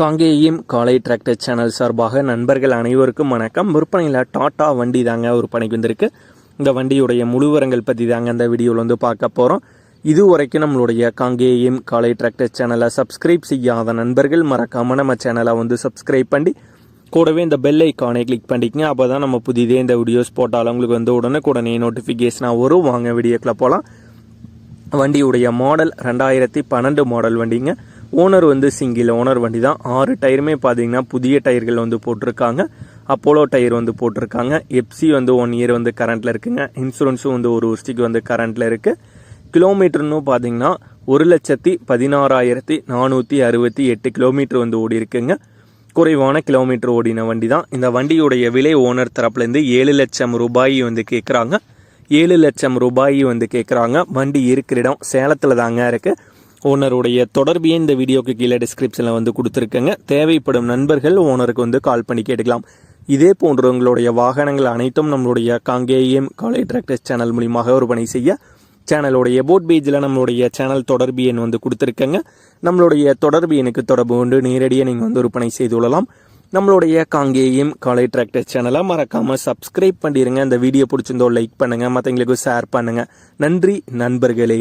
காங்கேயம் காலை tractor channel சார்பாக நண்பர்கள் அனைவருக்கும் வணக்கம். விற்பனையில் டாட்டா வண்டி தாங்க விற்பனைக்கு வந்திருக்கு. இந்த வண்டியுடைய முழுவரங்கள் பற்றி தாங்க இந்த வீடியோவில் வந்து பார்க்க போகிறோம் இது வரைக்கும் நம்மளுடைய காங்கேயம் காலை டிராக்டர் சேனலை சப்ஸ்கிரைப் செய்யாத நண்பர்கள் மறக்காமல் நம்ம சேனலை வந்து சப்ஸ்கிரைப் பண்ணி கூடவே இந்த பெல் ஐக்கானை கிளிக் பண்ணிக்கங்க. அப்போ தான் நம்ம புதிதே இந்த வீடியோஸ் போட்டாலும் உங்களுக்கு வந்து உடனே உடனே நோட்டிஃபிகேஷனாக வரும். வாங்க வீடியோக்கில் போகலாம் வண்டியுடைய மாடல் ரெண்டாயிரத்தி பன்னெண்டு மாடல் வண்டிங்க. ஓனர் வந்து சிங்கிள் ஓனர் வண்டி தான் ஆறு டயருமே பார்த்தீங்கன்னா புதிய டயர்கள் வந்து போட்டிருக்காங்க. அப்போலோ டயர் வந்து போட்டிருக்காங்க. எப்சி வந்து ஒன் இயர் வந்து கரண்ட்டில் இருக்குங்க. இன்சூரன்ஸும் வந்து ஒரு வருஷத்துக்கு வந்து கரண்ட்டில் இருக்குது கிலோமீட்டர்னு பார்த்தீங்கன்னா ஒரு லட்சத்தி பதினாறாயிரத்தி நானூற்றி அறுபத்தி எட்டு கிலோமீட்டர் வந்து ஓடி இருக்குங்க. குறைவான கிலோமீட்டர் ஓடின வண்டி தான் இந்த வண்டியுடைய விலை ஓனர் தரப்புலேருந்து ஏழு லட்சம் ரூபாய் வந்து கேட்குறாங்க ஏழு லட்சம் ரூபாய் வந்து கேட்குறாங்க வண்டி இருக்கிற இடம் சேலத்தில் தாங்க இருக்குது ஓனருடைய தொடர்பையே இந்த வீடியோக்கு கீழே டிஸ்கிரிப்ஷனில் வந்து கொடுத்துருக்கேங்க. தேவைப்படும் நண்பர்கள் ஓனருக்கு வந்து கால் பண்ணி கேட்டுக்கலாம். இதே போன்ற உங்களுடைய வாகனங்கள் அனைத்தும் நம்மளுடைய காங்கேயம் காலை டிராக்டர்ஸ் சேனல் மூலியமாக விற்பனை செய்ய சேனலுடைய போட் பேஜில் நம்மளுடைய சேனல் தொடர்பு எண் வந்து கொடுத்துருக்கேங்க. நம்மளுடைய தொடர்பு எண்ணுக்கு தொடர்பு கொண்டு நேரடியாக நீங்கள் வந்து விற்பனை செய்து கொள்ளலாம். நம்மளுடைய காங்கேயம் காலை டிராக்டர் சேனலை மறக்காமல் சப்ஸ்கிரைப் பண்ணிடுங்க இந்த வீடியோ பிடிச்சிருந்தோ லைக் பண்ணுங்கள் மற்றவங்களுக்கு ஷேர் பண்ணுங்கள் நன்றி நண்பர்களே.